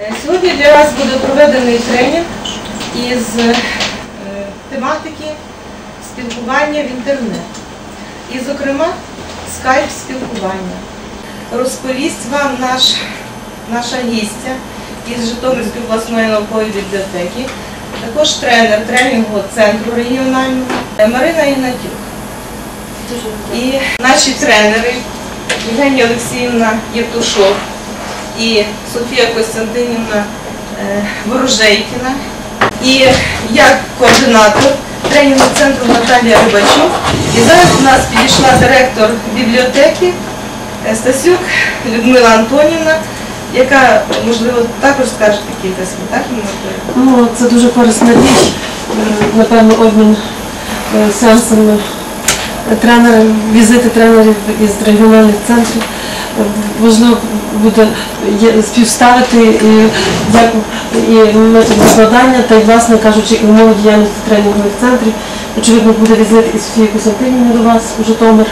Сьогодні для вас буде проведений тренінг із е, тематики спілкування в інтернет. І, зокрема, скайп спілкування. Розповість вам наш, наша гістя із Житомирської обласної наукової бібліотеки, також тренер тренінгового центру регіонального е, Марина Ігнатюк. І наші тренери Євгенія Олексіївна Євтушов і Софія Костянтинівна е, Ворожейкіна. І я координатор тренінгового центру Наталія Рибачук. І зараз у нас підійшла директор бібліотеки е, Стасюк Людмила Антонівна, яка, можливо, також скаже кілька слів, так, Ну, це дуже корисна річ. Е, Напевно, обмін сеансами тренерів, візити тренерів із регіональних центрів. Важливо буде співставити і, як, і метод викладання та й, власне кажучи, і умови діяльності тренінгових центрів. Очевидно, буде візит і Софії Костянтинівни до вас у Житомир.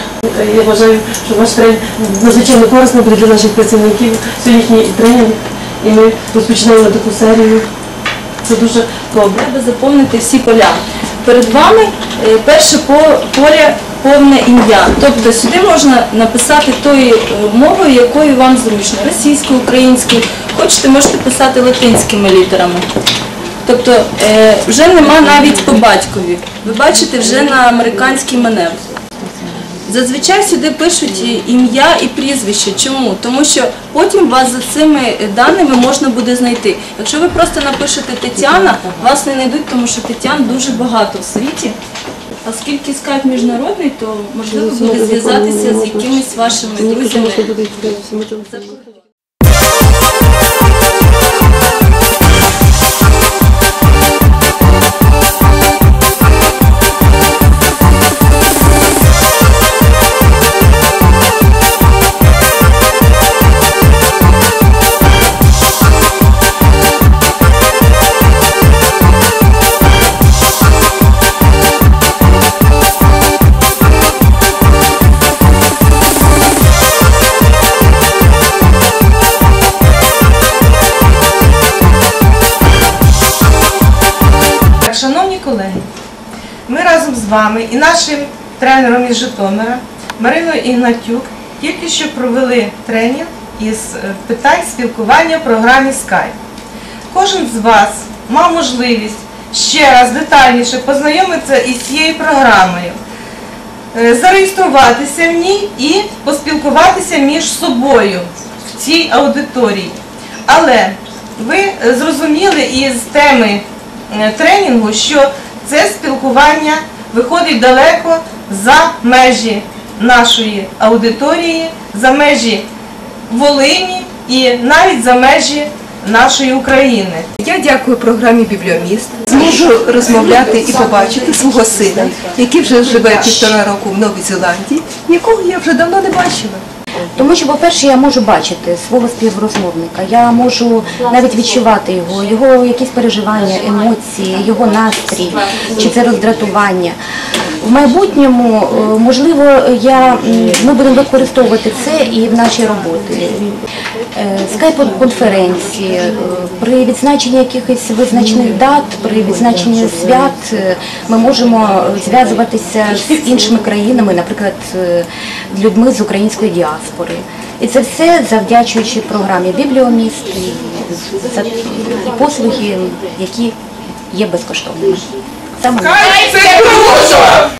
Я вважаю, що ваш тренінг надзвичайно корисний буде для наших працівників. Сьогоднішній тренінг, і ми розпочинаємо таку серію. Це дуже добре. Треба заповнити всі поля. Перед вами е, перше по- поле повне ім'я. Тобто сюди можна написати тою е, мовою, якою вам зручно. Російською, українською. Хочете, можете писати латинськими літерами. Тобто е, вже нема навіть по батькові. Ви бачите вже на американський манер. Зазвичай сюди пишуть ім'я і прізвище. Чому? Тому що потім вас за цими даними можна буде знайти. Якщо ви просто напишете Тетяна, вас не знайдуть, тому що Тетян дуже багато в світі. Оскільки скайп міжнародний, то можливо буде зв'язатися з якимись вашими друзями. Колеги, ми разом з вами і нашим тренером із Житомира Мариною Ігнатюк тільки що провели тренінг із е, питань спілкування в програмі Skype. Кожен з вас мав можливість ще раз детальніше познайомитися із цією програмою, е, зареєструватися в ній і поспілкуватися між собою в цій аудиторії. Але ви е, зрозуміли із теми тренінгу, що це спілкування виходить далеко за межі нашої аудиторії, за межі Волині і навіть за межі нашої України. Я дякую програмі Бібліоміст. Зможу розмовляти і побачити свого сина, який вже живе півтора року в Новій Зеландії, якого я вже давно не бачила. Тому що, по-перше, я можу бачити свого співрозмовника, я можу навіть відчувати його, його якісь переживання, емоції, його настрій, чи це роздратування. В майбутньому, е, можливо, я, ми будемо використовувати це і в нашій роботі. Е, Скайп-конференції, е, при відзначенні якихось визначених дат, при відзначенні свят ми можемо зв'язуватися з іншими країнами, наприклад, людьми з української діаспори. І це все завдячуючи програмі Бібліоміст і, послуги, які є безкоштовними. Саме!